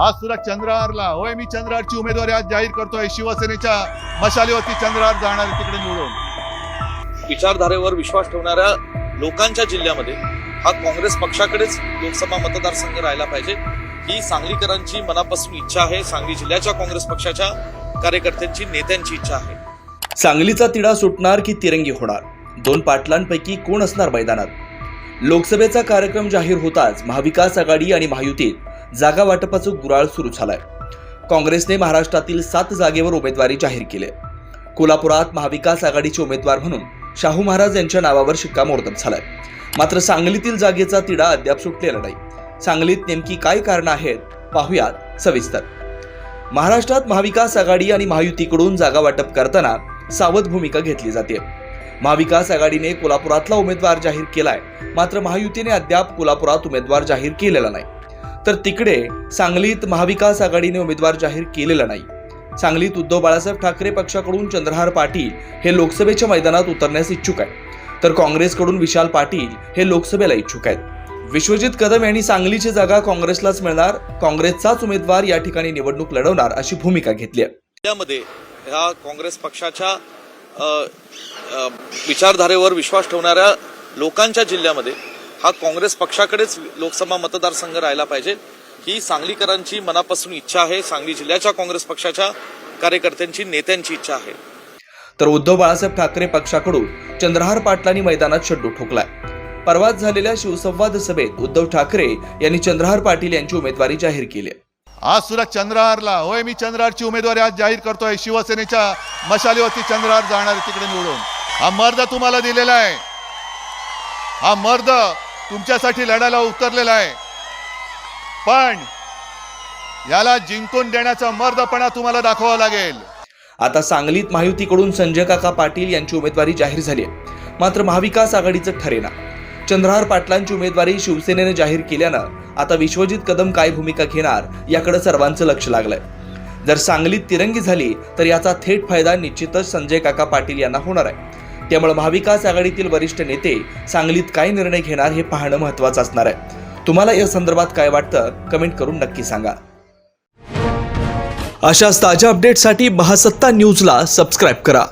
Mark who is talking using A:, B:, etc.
A: आज सुद्धा चंद्रहारला होय मी चंद्रहारची उमेदवारी आज जाहीर करतोय. शिवसेनेच्या मशालीवरती चंद्रहार जाणार तिकडे निवडून.
B: विचारधारेवर विश्वास ठेवणाऱ्या लोकांच्या जिल्ह्यामध्ये हा काँग्रेस पक्षाकडेच लोकसभा मतदारसंघ राहिला पाहिजे. ही सांगलीकरांची मनापासून इच्छा आहे. सांगली जिल्ह्याच्या काँग्रेस पक्षाच्या कार्यकर्त्यांची नेत्यांची इच्छा आहे.
C: सांगलीचा तिढा सुटणार की तिरंगी होणार? दोन पाटलांपैकी कोण असणार मैदानात? लोकसभेचा कार्यक्रम जाहीर होताच महाविकास आघाडी आणि महायुतीत जागा वाटपाचं गुराळ सुरू झालाय. काँग्रेसने महाराष्ट्रातील सात जागेवर उमेदवारी जाहीर केली. कोल्हापुरात महाविकास आघाडीचे उमेदवार म्हणून शाहू महाराज यांच्या नावावर शिक्कामोर्तब झालाय. मात्र सांगलीतील जागेचा तिढा अद्याप सुटलेला नाही. सांगलीत नेमकी काय कारणं आहेत पाहूयात सविस्तर. महाराष्ट्रात महाविकास आघाडी आणि महायुतीकडून जागा वाटप करताना सावध भूमिका घेतली जाते. महाविकास आघाडीने कोल्हापुरातला उमेदवार जाहीर केलाय मात्र महायुतीने अद्याप कोल्हापुरात उमेदवार जाहीर केलेला नाही. तर तिकडे सांगलीत महाविकास आघाडीने उमेदवार जाहीर केलेला नाही. सांगलीत उद्धव बाळासाहेब ठाकरे पक्षाकडून चंद्रहार पाटील हे लोकसभेच्या मैदानात उतरण्यास इच्छुक आहेत. तर काँग्रेसकडून विशाल पाटील हे लोकसभेला इच्छुक आहेत. विश्वजित कदम यांनी सांगलीची जागा काँग्रेसलाच मिळणार काँग्रेसचाच उमेदवार या ठिकाणी निवडणूक लढवणार अशी भूमिका घेतली आहे.
B: त्यामध्ये ह्या काँग्रेस पक्षाच्या विचारधारेवर विश्वास ठेवणाऱ्या लोकांच्या जिल्ह्यामध्ये हा काँग्रेस पक्षाकडेच लोकसभा मतदारसंघ राहिला पाहिजे. ही सांगलीकरांची मनापासून इच्छा आहे. सांगली जिल्ह्याच्या काँग्रेस पक्षाच्या कार्यकर्त्यांची नेत्यांची इच्छा आहे.
C: तर उद्धव बाळासाहेब ठाकरे पक्षाकडून चंद्रहार पाटलांनी मैदानात शड्डू ठोकलाय. परवाच झालेल्या शिवसंवाद सभेत उद्धव ठाकरे यांनी चंद्रहार पाटील यांची उमेदवारी जाहीर केली.
A: आज सुद्धा चंद्रहारला होय मी चंद्रहारची उमेदवारी आज जाहीर करतोय. शिवसेनेच्या मशालीवरती चंद्रहार जाणार आहे तिकडे निवडून. हा मर्द तुम्हाला दिलेला आहे. हा मर्द तुमच्यासाठी लढायला उतरलेला आहे. पण याला जिंकून देण्याचा मर्दपणा तुम्हाला दाखवावा लागेल.
C: आता सांगलीत महायुतीकडून संजय काका पाटील यांची उमेदवारी जाहीर झाली आहे. मात्र महाविकास आघाडीचं ठरेना. चंद्रहार पाटलांची उमेदवारी शिवसेनेने जाहीर केल्यानं आता विश्वजित कदम काय भूमिका घेणार याकडे सर्वांचं लक्ष लागलंय. जर सांगलीत तिरंगी झाली तर याचा थेट फायदा निश्चितच संजय काका पाटील यांना होणार आहे. त्यामुळे महाविकास आघाडीतील वरिष्ठ नेते सांगलीत काय निर्णय घेणार हे पाहणं महत्वाचं असणार आहे. तुम्हाला या संदर्भात काय वाटतं कमेंट करून नक्की सांगा. अशाच ताज्या अपडेटसाठी महासत्ता न्यूजला सबस्क्राईब करा.